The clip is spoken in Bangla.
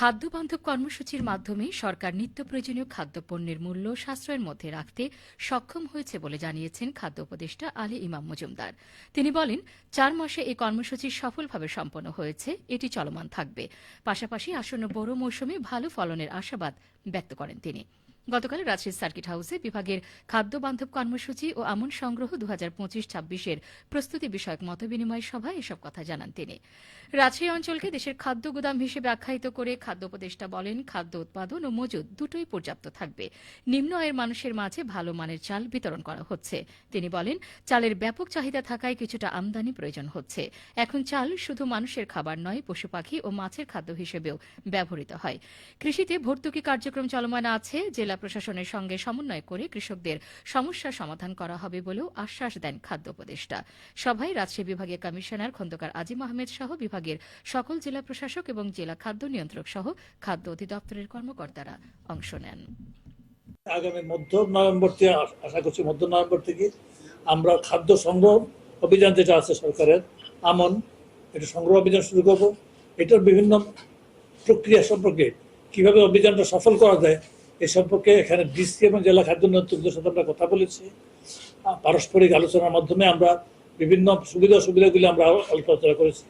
খাদ্য বান্ধব কর্মসূচির মাধ্যমে সরকার নিত্য প্রয়োজনীয় খাদ্যপণ্যের মূল্য সাশ্রয়ের মধ্যে রাখতে সক্ষম হয়েছে বলে জানিয়েছেন খাদ্য উপদেষ্টা আলী ইমাম মজুমদার। তিনি বলেন, চার মাসে এই কর্মসূচি সফলভাবে সম্পন্ন হয়েছে, এটি চলমান থাকবে। পাশাপাশি আসন্ন বড় মৌসুমে ভালো ফলনের আশাবাদ ব্যক্ত করেন তিনি। গতকাল রাজশাহী সার্কিট হাউসে বিভাগের খাদ্য বান্ধব কর্মসূচি ও আমন সংগ্রহ দু হাজার পঁচিশ ছাব্বিশের প্রস্তুতি বিষয়ক মতবিনিময় সভায় এসব কথা জানান তিনি। রাজশাহী অঞ্চলকে দেশের খাদ্য গুদাম হিসেবে আখ্যায়িত করে খাদ্য উপদেষ্টা বলেন, খাদ্য উৎপাদন ও মজুদ দুটোই পর্যাপ্ত থাকবে। নিম্ন আয়ের মানুষের মাঝে ভালো মানের চাল বিতরণ করা হচ্ছে। তিনি বলেন, চালের ব্যাপক চাহিদা থাকায় কিছুটা আমদানি প্রয়োজন হচ্ছে। এখন চাল শুধু মানুষের খাবার নয়, পশু পাখি ও মাছের খাদ্য হিসেবেও ব্যবহৃত হয়। কৃষিতে ভর্তুকি কার্যক্রম চলমান আছে। জেলা প্রশাসনের সঙ্গে সমন্বয় করে কৃষকদের সমস্যার সমাধান করা হবে বলেও আশ্বাস দেন খাদ্য উপদেষ্টা। সভায় রাজশাহী বিভাগীয় কমিশনার খন্দকার আজিম আহমেদ সহ বিভাগের সকল জেলা প্রশাসক এবং জেলা খাদ্য নিয়ন্ত্রক সহ খাদ্য অধিদপ্তরের কর্মকর্তারা অংশ নেন। আগামী মধ্য নভেম্বর থেকে, আশা করছি মধ্য নভেম্বর থেকে আমরা খাদ্য সংগ্রহ অভিযান যেটা আছে সরকারের, আমন, এটা সংগ্রহ অভিযান শুরু করব। এটার বিভিন্ন প্রক্রিয়া সম্পর্কে কীভাবে অভিযানটা সফল করা যায় এ সম্পর্কে এখানে ডিসি এবং জেলা খাদ্য নিয়ন্ত্রকদের সাথে আমরা কথা বলেছি। পারস্পরিক আলোচনার মাধ্যমে আমরা বিভিন্ন সুবিধা অসুবিধাগুলি আমরা আলোচনা করেছি।